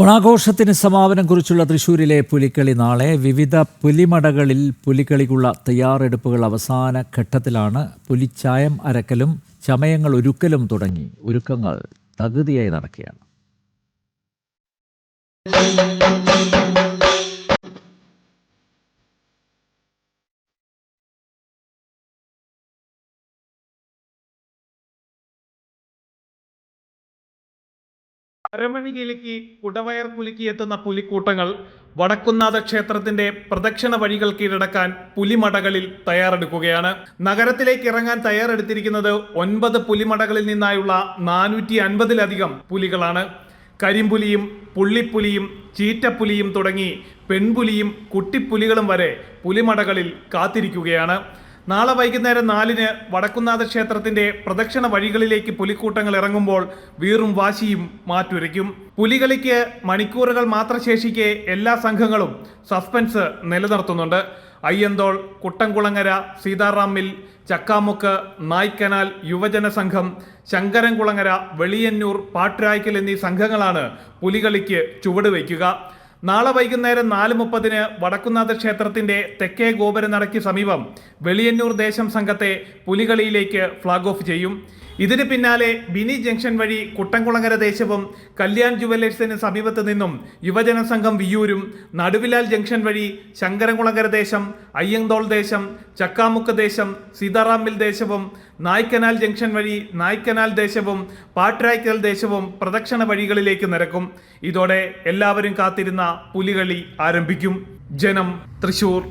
ഓണാഘോഷത്തിന് സമാപനം കുറിച്ചുള്ള തൃശൂരിലെ പുലിക്കളി നാളെ. വിവിധ പുലിമടകളിൽ പുലിക്കളിക്കുള്ള തയ്യാറെടുപ്പുകൾ അവസാന ഘട്ടത്തിലാണ്. പുലിച്ചായം അരക്കലും ചമയങ്ങൾ ഒരുക്കലും തുടങ്ങി. ഒരുക്കങ്ങൾ തകുതിയായി നടക്കുകയാണ്. അരമണി കിലുക്കി കുടവയർ കുലുക്കി എത്തുന്ന പുലിക്കൂട്ടങ്ങൾ വടക്കുന്നാഥ ക്ഷേത്രത്തിന്റെ പ്രദക്ഷിണ വഴികൾ കീഴടക്കാൻ പുലിമടകളിൽ തയ്യാറെടുക്കുകയാണ്. നഗരത്തിലേക്ക് ഇറങ്ങാൻ തയ്യാറെടുത്തിരിക്കുന്നത് ഒൻപത് പുലിമടകളിൽ നിന്നായുള്ള നാനൂറ്റി അൻപതിലധികം പുലികളാണ്. കരിമ്പുലിയും പുള്ളിപ്പുലിയും ചീറ്റപ്പുലിയും തുടങ്ങി പെൺപുലിയും കുട്ടിപ്പുലികളും വരെ പുലിമടകളിൽ കാത്തിരിക്കുകയാണ്. നാളെ വൈകുന്നേരം നാലിന് വടക്കുന്നാഥ ക്ഷേത്രത്തിന്റെ പ്രദക്ഷിണ വഴികളിലേക്ക് പുലിക്കൂട്ടങ്ങൾ ഇറങ്ങുമ്പോൾ വീറും വാശിയും മാറ്റുരയ്ക്കും. പുലികളിക്ക് മണിക്കൂറുകൾ മാത്രം ശേഷിക്കെ എല്ലാ സംഘങ്ങളും സസ്പെൻസ് നിലനിർത്തുന്നുണ്ട്. അയ്യന്തോൾ കുട്ടംകുളങ്ങര സീതാറാം മിൽ ചക്കാമുക്ക് നായ്ക്കനാൽ യുവജന സംഘം ശങ്കരൻകുളങ്ങര വെളിയന്നൂർ പാട്ടുരായ്ക്കൽ എന്നീ സംഘങ്ങളാണ് പുലികളിക്ക് ചുവടുവയ്ക്കുക നാളെ വൈകുന്നേരം നാല് മുപ്പതിന് വടക്കുന്നാഥ ക്ഷേത്രത്തിന്റെ തെക്കേ ഗോപുരനടയ്ക്ക് സമീപം വെളിയന്നൂർ ദേശം സംഘത്തെ പുലികളിയിലേക്ക് ഫ്ളാഗ് ഓഫ് ചെയ്യും. ഇതിന് പിന്നാലെ ബിനി ജംഗ്ഷൻ വഴി കുട്ടംകുളങ്ങര ദേശവും കല്യാൺ ജുവലേഴ്സിന് സമീപത്ത് നിന്നും യുവജന സംഘം വിയൂരും നടുവിലാൽ ജംഗ്ഷൻ വഴി ശങ്കരൻകുളങ്ങര ദേശം അയ്യന്തോൾ ദേശം ചക്കാമുക്ക് ദേശം സീതാറാം മിൽ ദേശവും നായ്ക്കനാൽ ജംഗ്ഷൻ വഴി നായ്ക്കനാൽ ദേശവും പാട്രായ്ക്കൽ ദേശവും പ്രദക്ഷിണ വഴികളിലേക്ക് നിരക്കും. ഇതോടെ എല്ലാവരും കാത്തിരുന്ന പുലികളി ആരംഭിക്കും. ജനം തൃശൂർ.